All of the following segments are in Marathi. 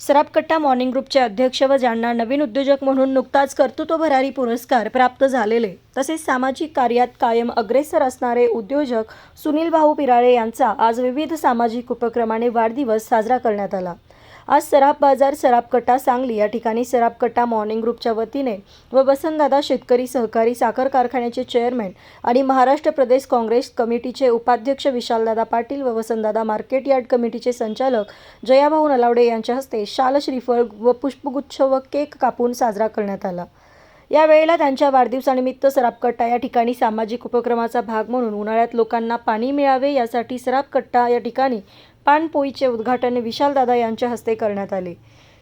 सरापकट्टा मॉर्निंग ग्रुपचे अध्यक्ष व ज्यांना नवीन उद्योजक म्हणून नुकताच कर्तृत्व भरारी पुरस्कार प्राप्त झालेले तसेच सामाजिक कार्यात कायम अग्रेसर असणारे उद्योजक सुनील भाऊ पिराळे यांचा आज विविध सामाजिक उपक्रमाने वाढदिवस साजरा करण्यात आला. आज सराफ बाजार सरापकट्टा सांगली या ठिकाणी सरापकट्टा मॉर्निंग ग्रुपच्या वतीने व वसंतदादा शेतकरी सहकारी साखर कारखान्याचे चेअरमॅन आणि महाराष्ट्र प्रदेश काँग्रेस कमिटीचे उपाध्यक्ष विशालदादा पाटील व वसंतदादा मार्केट यार्ड कमिटीचे संचालक जयाभाऊ नलावडे यांच्या हस्ते शाल श्रीफळ व पुष्पगुच्छ व केक कापून साजरा करण्यात आला. यावेळेला त्यांच्या वाढदिवसानिमित्त सरापकट्टा या ठिकाणी सामाजिक उपक्रमाचा भाग म्हणून उन्हाळ्यात लोकांना पाणी मिळावे यासाठी सरापकट्टा या ठिकाणी पानपोईचे उद्घाटन विशालदादा यांच्या हस्ते करण्यात आले.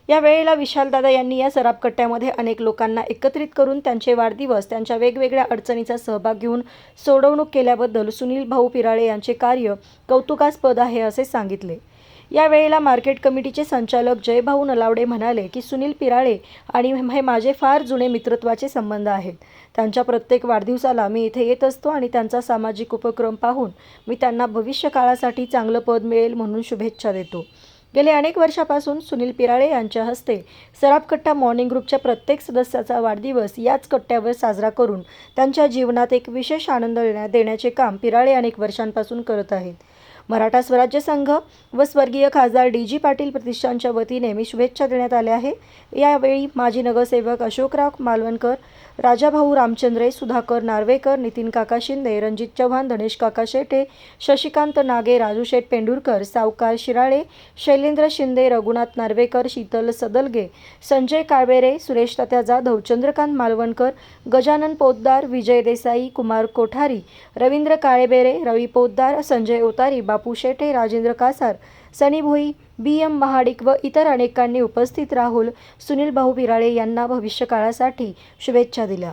या वेळेला विशालदादा यांनी या सराबकट्ट्यामध्ये अनेक लोकांना एकत्रित करून त्यांचे वाढदिवस त्यांच्या वेगवेगळ्या अडचणीचा सहभाग घेऊन सोडवणूक केल्याबद्दल सुनील भाऊ पिराळे यांचे कार्य कौतुकास्पद आहे असे सांगितले. या वेळेला मार्केट कमिटीचे संचालक जयभाऊ नलावडे म्हणाले की सुनील पिराळे आणि हे माझे फार जुने मित्रत्वाचे संबंध आहेत. त्यांच्या प्रत्येक वाढदिवसाला मी इथे येत असतो आणि त्यांचा सामाजिक उपक्रम पाहून मी त्यांना भविष्य काळासाठी चांगलं पद मिळेल म्हणून शुभेच्छा देतो. गेले अनेक वर्षापासून सुनील पिराळे यांच्या हस्ते सरापकट्टा मॉर्निंग ग्रुपच्या प्रत्येक सदस्याचा वाढदिवस याच कट्ट्यावर साजरा करून त्यांच्या जीवनात एक विशेष आनंद देण्या- देण्याचे काम पिराळे अनेक वर्षांपासून करत आहेत. मराठा स्वराज्य संघ व स्वर्गीय खासदार डी जी पाटील प्रतिष्ठानच्या वतीने मी शुभेच्छा देण्यात आल्या आहे. यावेळी माजी नगरसेवक अशोकराव मालवणकर राजाभाऊ रामचंद्रे सुधाकर नार्वेकर नितीन काका शिंदे रणजित चव्हाण धनेश काका शेटे शशिकांत नागे राजू शेठ पेंडुरकर सावकार शिराळे शैलेंद्र शिंदे रघुनाथ नार्वेकर शीतल सदलगे संजय काळबेरे सुरेश तात्या जाधव चंद्रकांत मालवणकर गजानन पोद्दार विजय देसाई कुमार कोठारी रवींद्र काळेबेरे रवी पोद्दार संजय ओतारी बापू शेटे राजेंद्र कासार सनी भोई बी एम महाडिक व इतर अनेकांनी उपस्थित राहुल सुनील भाऊ पिराळे यांना भविष्यकाळासाठी शुभेच्छा दिल्या.